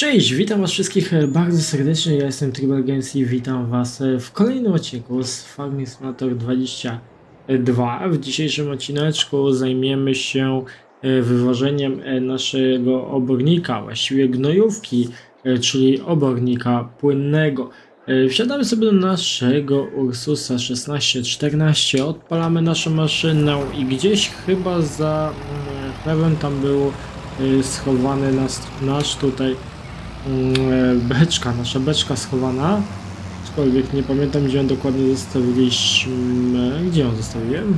Cześć, witam was wszystkich e, bardzo serdecznie, ja jestem Tribal Games i witam was e, w kolejnym odcinku z Farming Simulator 22. W dzisiejszym odcineczku zajmiemy się e, wywożeniem naszego obornika, właściwie gnojówki, czyli obornika płynnego. Wsiadamy sobie do naszego Ursusa 1614, odpalamy naszą maszynę i gdzieś chyba za mm, chlebem tam był schowany nas, nasz tutaj mm, beczka, nasza beczka schowana. Aczkolwiek nie pamiętam gdzie ją dokładnie zostawiliśmy. Gdzie ją zostawiłem?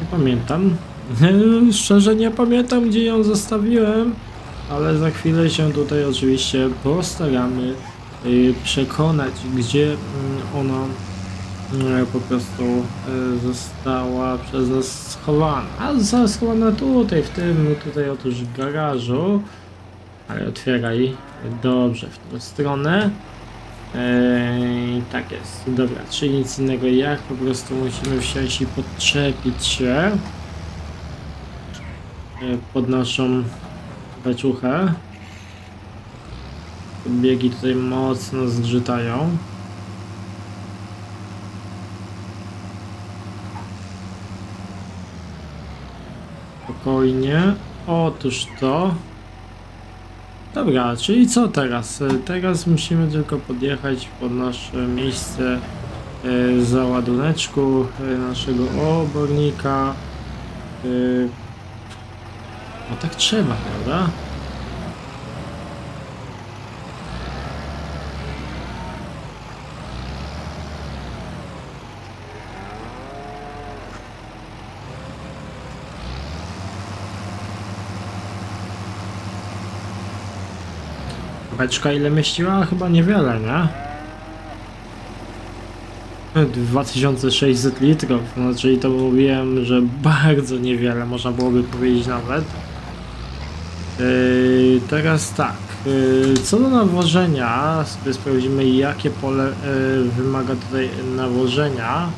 Nie pamiętam. Szczerze nie pamiętam gdzie ją zostawiłem, ale za chwilę się tutaj oczywiście postaramy y, przekonać, gdzie mm, ona mm, po prostu y, została przez nas schowana. A została schowana tutaj, w tym tutaj otóż garażu. Ale otwieraj. Dobrze, w tą stronę. Eee, tak jest. Dobra, czyli nic innego jak po prostu musimy wsiąść i podczepić się e, pod naszą beczuchę. Biegi tutaj mocno zgrzytają. Spokojnie. Otóż to. Dobra, czyli co teraz? E, Teraz musimy tylko podjechać pod nasze miejsce e, załaduneczku e, naszego obornika. No tak trzeba, prawda? Beczka ile mieściła? Chyba niewiele, nie? 2600 litrów, no czyli to mówiłem, że bardzo niewiele, można byłoby powiedzieć nawet. Yy, teraz tak, yy, co do nawożenia, sobie sprawdzimy jakie pole yy, wymaga tutaj nawożenia.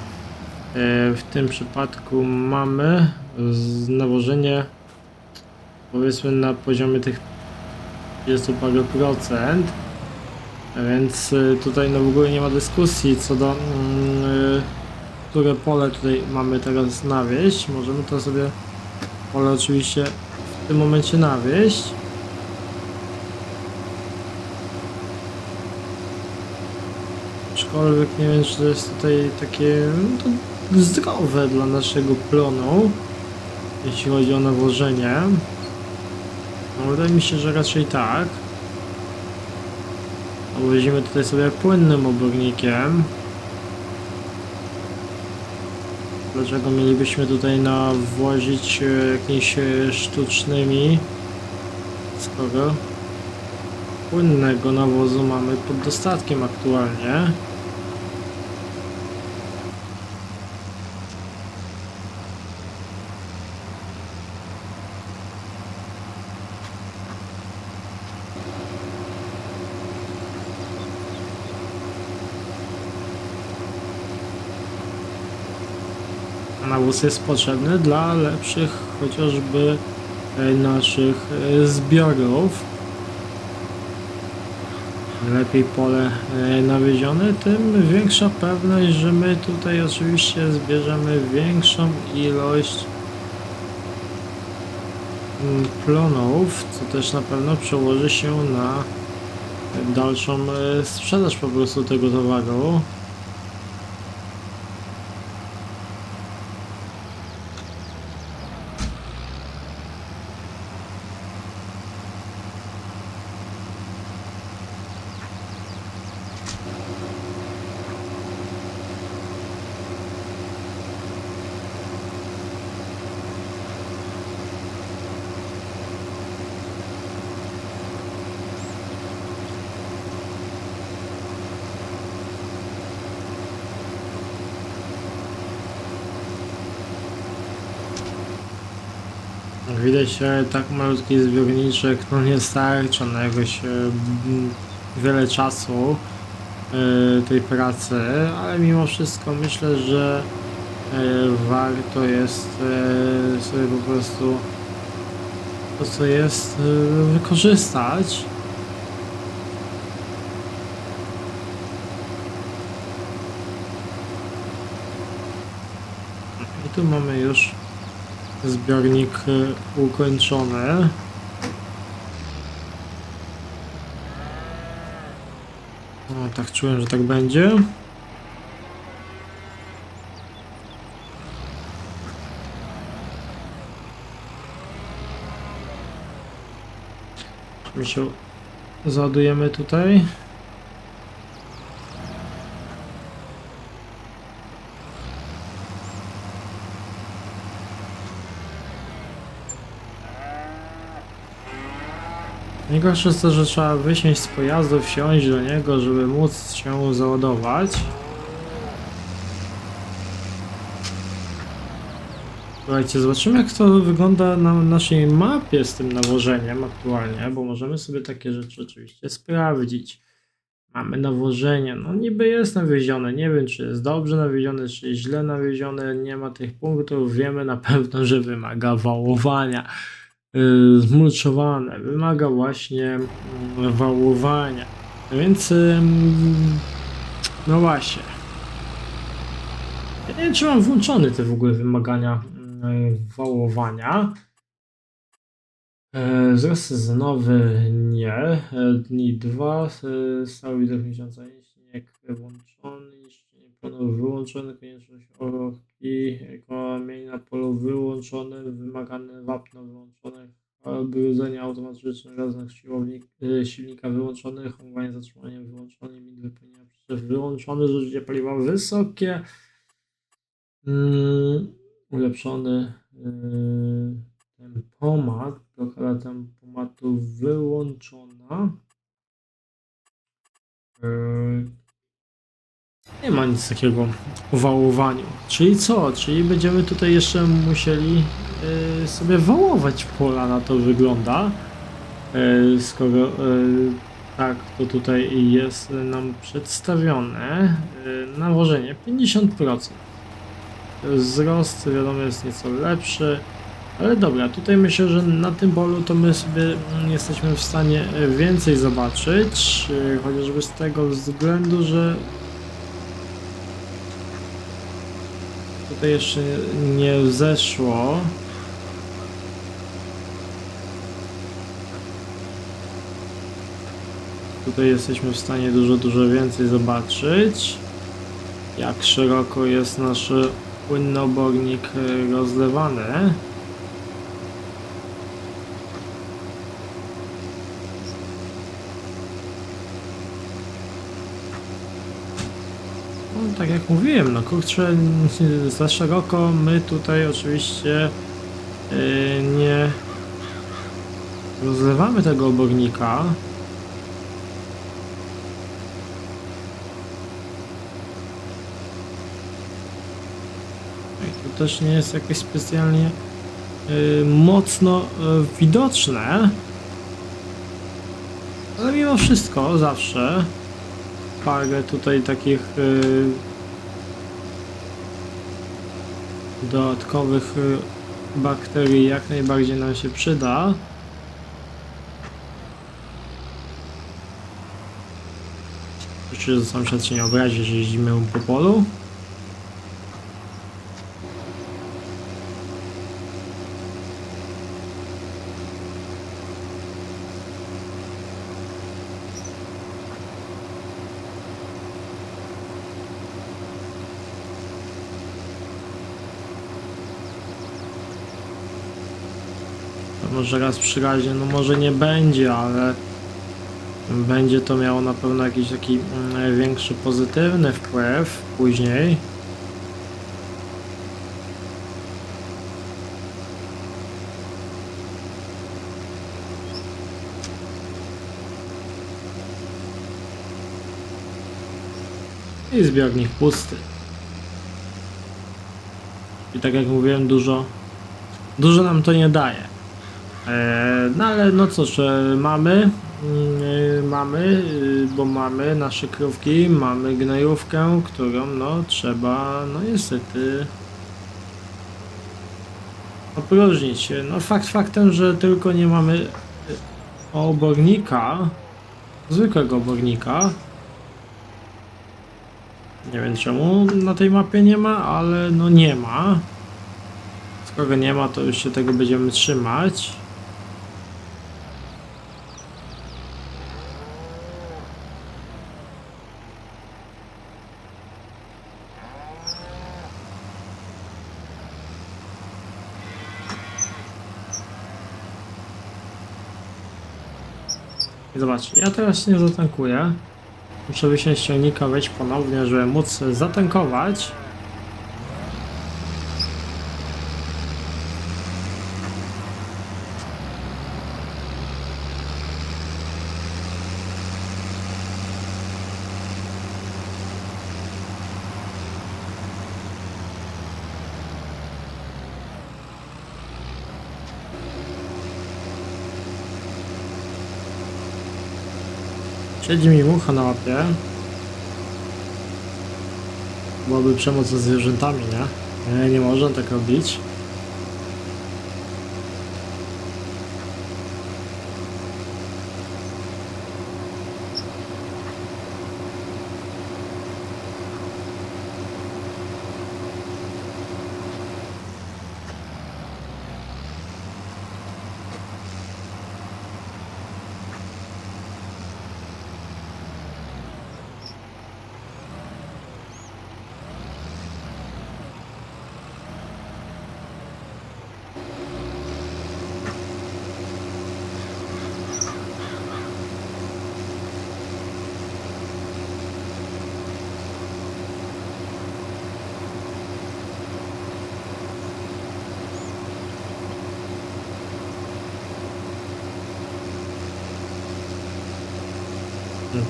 Yy, w tym przypadku mamy nawożenie powiedzmy na poziomie tych 30 parę procent. Więc y, tutaj no w ogóle nie ma dyskusji co do mm, y, które pole tutaj mamy teraz nawieść. Możemy to sobie pole oczywiście w tym momencie nawieść. Aczkolwiek nie wiem czy to jest tutaj takie no, zdrowe dla naszego plonu, jeśli chodzi o nawożenie. No, wydaje mi się, że raczej tak. Obwozimy tutaj sobie płynnym obornikiem. Dlaczego mielibyśmy tutaj nawozić e, jakimiś e, sztucznymi, skoro płynnego nawozu mamy pod dostatkiem aktualnie. Nawóz jest potrzebny dla lepszych chociażby e, naszych e, zbiorów. Lepiej pole e, nawiezione, tym większa pewność, że my tutaj oczywiście zbierzemy większą ilość mm, plonów, co też na pewno przełoży się na dalszą sprzedaż po prostu tego towaru. Że tak malutki zbiorniczek no nie starcza na jakoś e, m, wiele czasu e, tej pracy, ale mimo wszystko myślę, że e, warto jest e, sobie po prostu to, co jest, wykorzystać. I tu mamy już zbiornik y, ukończony. O, tak czułem, że tak będzie. Się załadujemy tutaj. Najgorsze jest to, że trzeba wysiąść z pojazdu, wsiąść do niego, żeby móc się załadować. Słuchajcie, zobaczymy jak to wygląda na naszej mapie z tym nawożeniem aktualnie, bo możemy sobie takie rzeczy oczywiście sprawdzić. Mamy nawożenie, no niby jest nawiezione, nie wiem czy jest dobrze nawiezione, czy źle nawiezione, nie ma tych punktów, wiemy na pewno, że wymaga wałowania. Yy, Zmulczowane, wymaga właśnie mm, wałowania. Więc no właśnie. Ja nie wiem, czy mam włączone te w ogóle wymagania mm, wałowania. E, Wzrost sezonowy nie. E, Dni 2. Stały widok miesiąca śnieg włączony. Niszczenie plonów wyłączone. Konieczność orki. Kamień na polu wyłączone. Wymagane wapno. Brudzenie automatyczne gazach siłownik, e, silnika wyłączony. Hamowanie zatrzymanie wyłączone. Limit wypełnienia przyczep wyłączony. Zużycie paliwa wysokie. Mm, ulepszony yy, tempomat, blokada tempomatu wyłączona. Yy, nie ma nic takiego w wałowaniu. Czyli co? Czyli będziemy tutaj jeszcze musieli yy, sobie wałować pola, na to wygląda. Yy, skoro yy, tak to tutaj jest nam przedstawione. Yy, nawożenie 50%. Wzrost wiadomo jest nieco lepszy, ale dobra, tutaj myślę, że na tym polu to my sobie jesteśmy w stanie więcej zobaczyć, chociażby z tego względu, że tutaj jeszcze nie zeszło. Tutaj jesteśmy w stanie dużo, dużo więcej zobaczyć. Jak szeroko jest nasz płynnobornik e, rozlewany. Tak jak mówiłem, no kurczę, za szeroko my tutaj oczywiście e, nie rozlewamy tego obornika. I to też nie jest jakoś specjalnie y, mocno y, widoczne. Ale mimo wszystko zawsze parę tutaj takich y, dodatkowych y, bakterii jak najbardziej nam się przyda. Czy sąsiad się nie obrazi, że jeździmy po polu. Może raz przy razie, no może nie będzie, ale będzie to miało na pewno jakiś taki mm, większy pozytywny wpływ później. I zbiornik pusty. I tak jak mówiłem, dużo, dużo nam to nie daje. E, No ale no cóż, e, mamy, mm, e, mamy, e, bo mamy nasze krówki, mamy gnojówkę, którą no trzeba, no niestety opróżnić. No fakt faktem, że tylko nie mamy y, obornika, zwykłego obornika. Nie wiem czemu na tej mapie nie ma, ale no nie ma. Skoro nie ma, to już się tego będziemy trzymać. Zobacz, ja teraz nie zatankuję. Muszę wysiąść z ciągnika, wejść ponownie, żeby móc zatankować. Siedzi mi mucha na łapie. Byłaby przemoc ze zwierzętami, nie? Nie, nie można tak robić.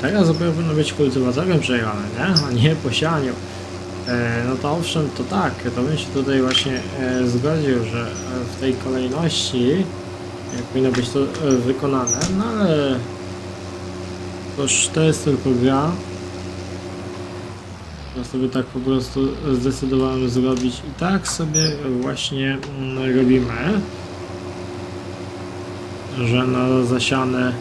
Teraz powinno być kultywatorem przejechane, nie? A nie po sianiu. E, no to owszem, to tak, to bym się tutaj właśnie e, zgodził, że e, w tej kolejności jak powinno być to e, wykonane, no ale toż to jest tylko gra. Ja sobie tak po prostu zdecydowałem zrobić i tak sobie właśnie mm, robimy, że na zasiane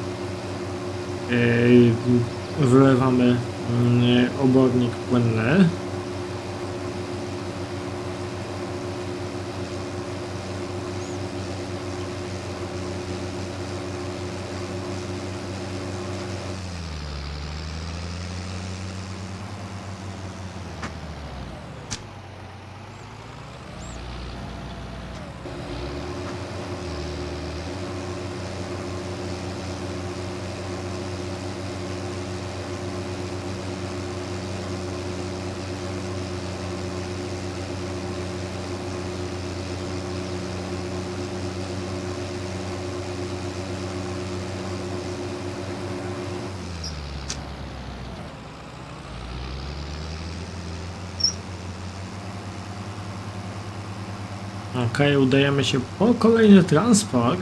wylewamy yy, obornik płynny. Okej, udajemy się po kolejny transport.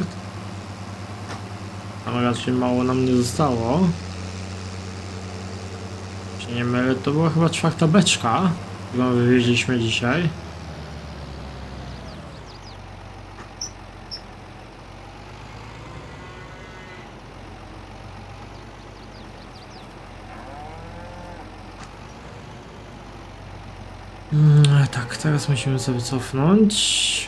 Tam raczej mało nam nie zostało. Czy nie mylę, to była chyba czwarta beczka, którą wywieźliśmy dzisiaj. Mm, tak, teraz musimy sobie cofnąć.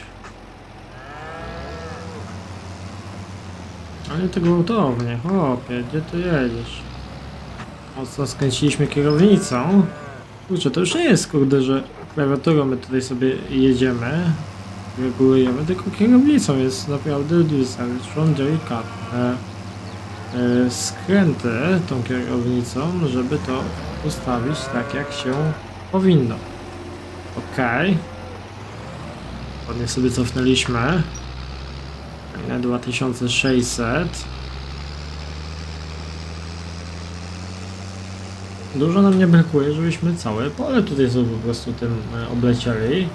Ale to gwałtownie, chłopie, gdzie ty jedziesz? Mocno skręciliśmy kierownicą. Kurczę, to już nie jest kurde, że klawiaturą my tutaj sobie jedziemy, regulujemy, tylko kierownicą jest naprawdę wystarczą delikatne e, skręty tą kierownicą, żeby to ustawić tak jak się powinno. Okej. Ładnie sobie cofnęliśmy. Na 2600. Dużo nam nie brakuje, żebyśmy całe pole tutaj sobie po prostu tym e, oblecieli.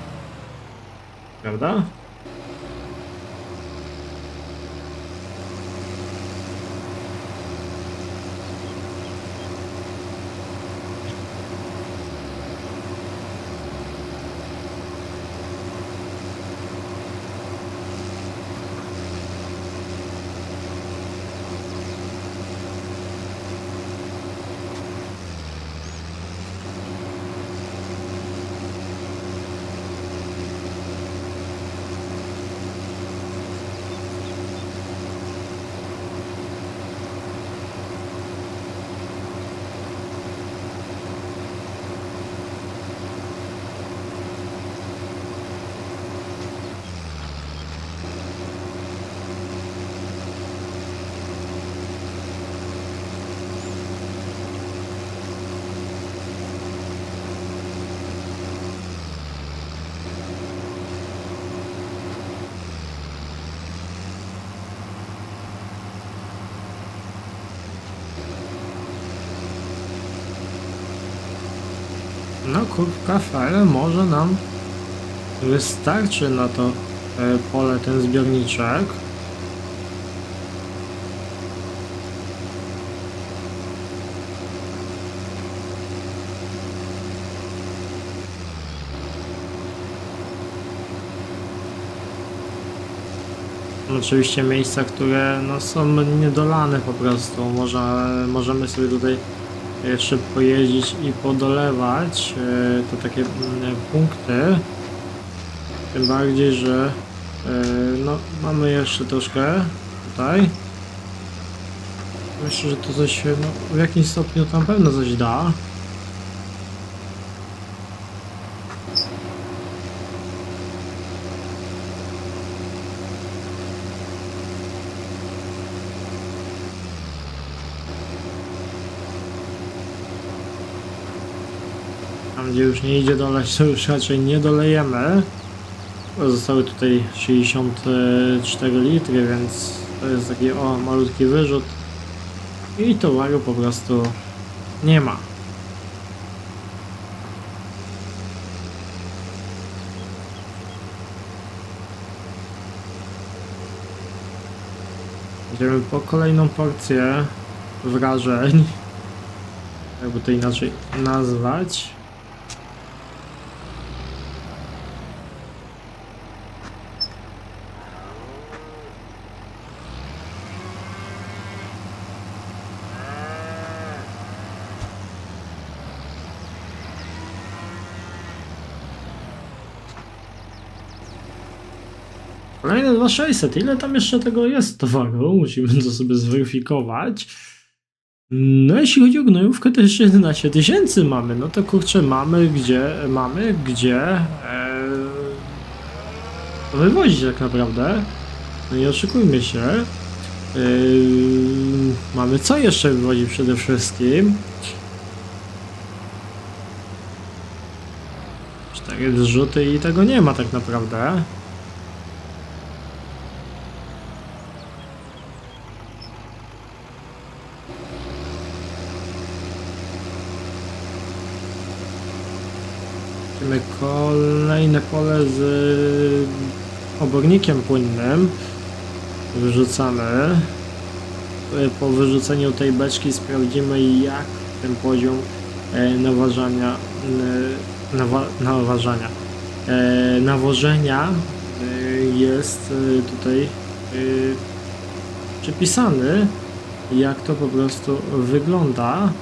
Prawda? No, kubka fel może nam wystarczy na to e, pole ten zbiorniczek. Oczywiście miejsca, które no, są niedolane po prostu. Może, możemy sobie tutaj jeszcze pojeździć i podolewać e, to takie mm, punkty. Tym bardziej, że e, no, mamy jeszcze troszkę tutaj. Myślę, że to coś no, w jakimś stopniu tam pewno coś da. Nie idzie doleć, to już raczej nie dolejemy. Zostały tutaj 64 litry, więc to jest taki o malutki wyrzut. I towaru po prostu nie ma. Idziemy po kolejną porcję wrażeń. Jakby to inaczej nazwać. Kolejne 2600. Ile tam jeszcze tego jest towaru? Musimy to sobie zweryfikować. No jeśli chodzi o gnojówkę, to jeszcze 11 tysięcy mamy. No to kurczę, mamy gdzie, mamy gdzie e, wywozić tak naprawdę. No i oszukujmy się. E, mamy co jeszcze wywozić przede wszystkim. Cztery zrzuty i tego nie ma tak naprawdę. Kolejne pole z obornikiem płynnym. Wyrzucamy. Po wyrzuceniu tej beczki sprawdzimy jak ten poziom e, naważania, e, nawa, naważania, e, nawożenia jest tutaj przypisany. Jak to po prostu wygląda.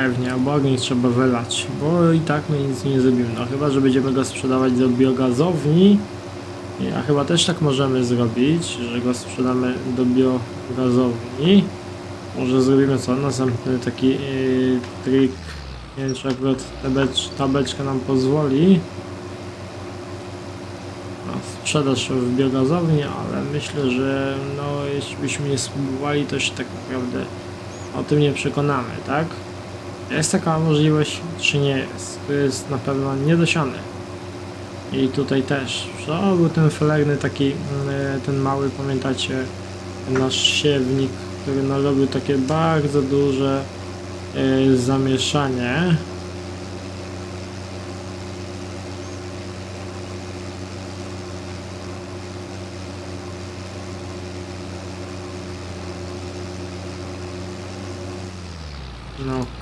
Pewnie, obornik trzeba wylać, bo i tak my nic nie zrobimy. No chyba, że będziemy go sprzedawać do biogazowni. A chyba też tak możemy zrobić, że go sprzedamy do biogazowni. Może zrobimy co? Następny taki yy, trik. Nie wiem, czy akurat ta, becz, ta beczka nam pozwoli. No, sprzedaż w biogazowni, ale myślę, że no, jeśli byśmy nie spróbowali, to się tak naprawdę o tym nie przekonamy, tak? Jest taka możliwość, czy nie jest? To jest na pewno niedosiane. I tutaj też. To był ten felerny taki, mm, ten mały, pamiętacie, nasz siewnik, który narobił takie bardzo duże e, zamieszanie.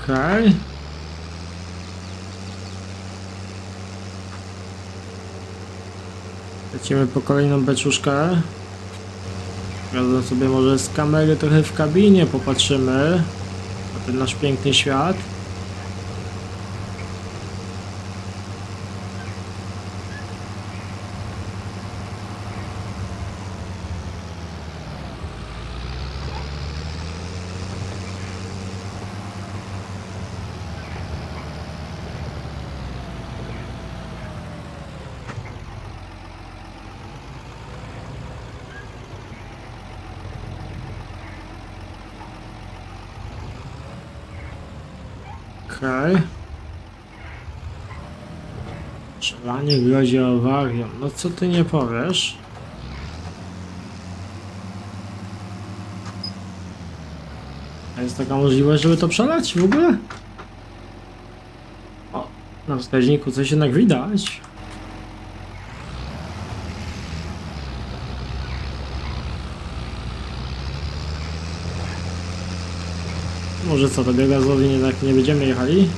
Okej. Lecimy po kolejną beczuszkę. Razem sobie może z kamery trochę w kabinie popatrzymy na ten nasz piękny świat. Okej. Strzelanie grozi awarią. No co ty nie powiesz? A jest taka możliwość, żeby to przelać w ogóle? O, na wskaźniku coś jednak widać. Może co, do biogazowni jednak nie będziemy jechali?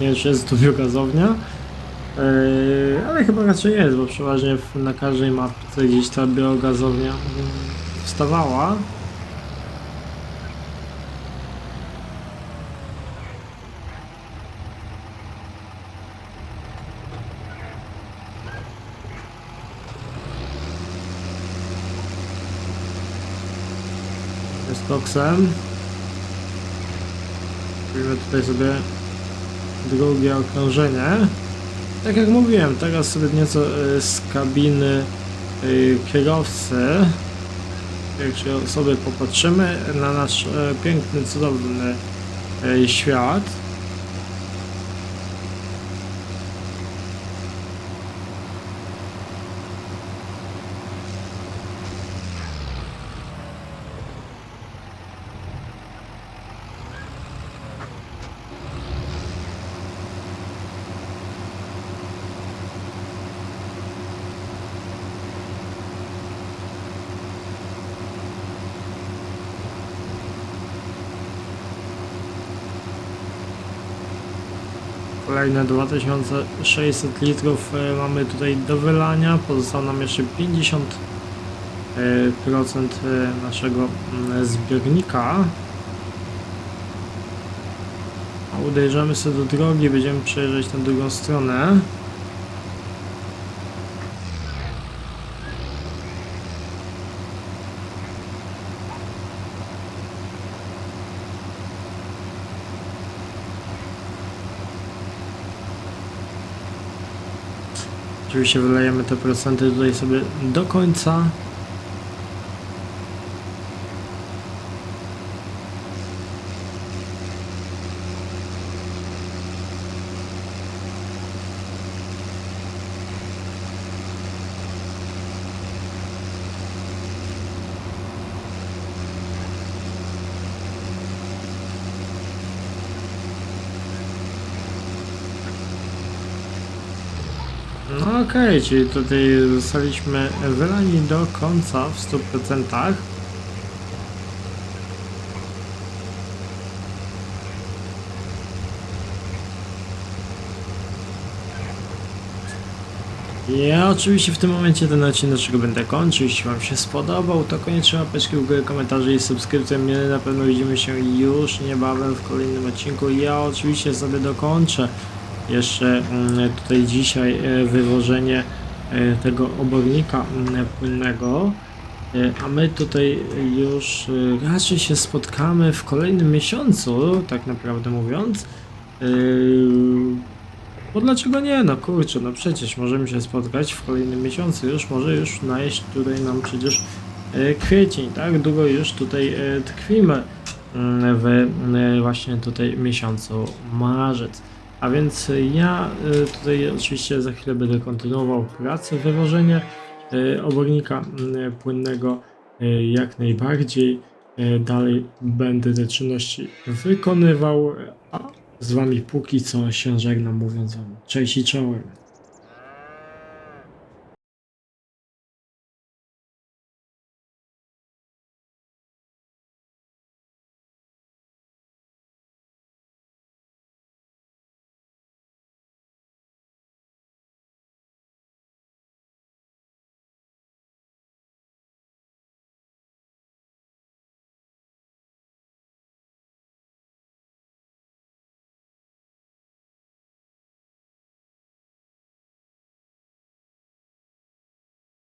Nie wiem, czy jest tu biogazownia. Yy, ale chyba raczej jest, bo przeważnie na każdej mapce gdzieś ta biogazownia wstawała. Z koksem. Robimy tutaj sobie drugie okrążenie. Tak jak mówiłem, teraz sobie nieco y, z kabiny y, kierowcy się sobie popatrzymy na nasz e, piękny, cudowny e, świat. Kolejne 2600 litrów e, mamy tutaj do wylania. Pozostało nam jeszcze 50% e, e, naszego mm, zbiornika. A uderzamy sobie do drogi, będziemy przejeżdżać na drugą stronę. Oczywiście wylejemy te procenty tutaj sobie do końca. Czyli tutaj zostaliśmy wylani do końca w 100%. Ja oczywiście w tym momencie ten odcinek będę kończył. Jeśli Wam się spodobał, to koniecznie łapeczki w górę, komentarze i subskrypcje. My na pewno widzimy się już niebawem w kolejnym odcinku. Ja oczywiście sobie dokończę jeszcze mm, tutaj dzisiaj e, wywożenie e, tego obornika mm, płynnego. E, A my tutaj już raczej się spotkamy w kolejnym miesiącu, tak naprawdę mówiąc. Bo dlaczego nie? No kurczę, no przecież możemy się spotkać w kolejnym miesiącu. Już może już najeść tutaj nam przecież kwiecień, tak? Długo już tutaj tkwimy mm, w właśnie tutaj miesiącu marzec. A więc y, ja y, tutaj oczywiście za chwilę będę kontynuował pracę, wywożenie y, obornika płynnego jak najbardziej. Dalej będę te czynności wykonywał, a z wami póki co się żegnam mówiąc wam cześć i czołem.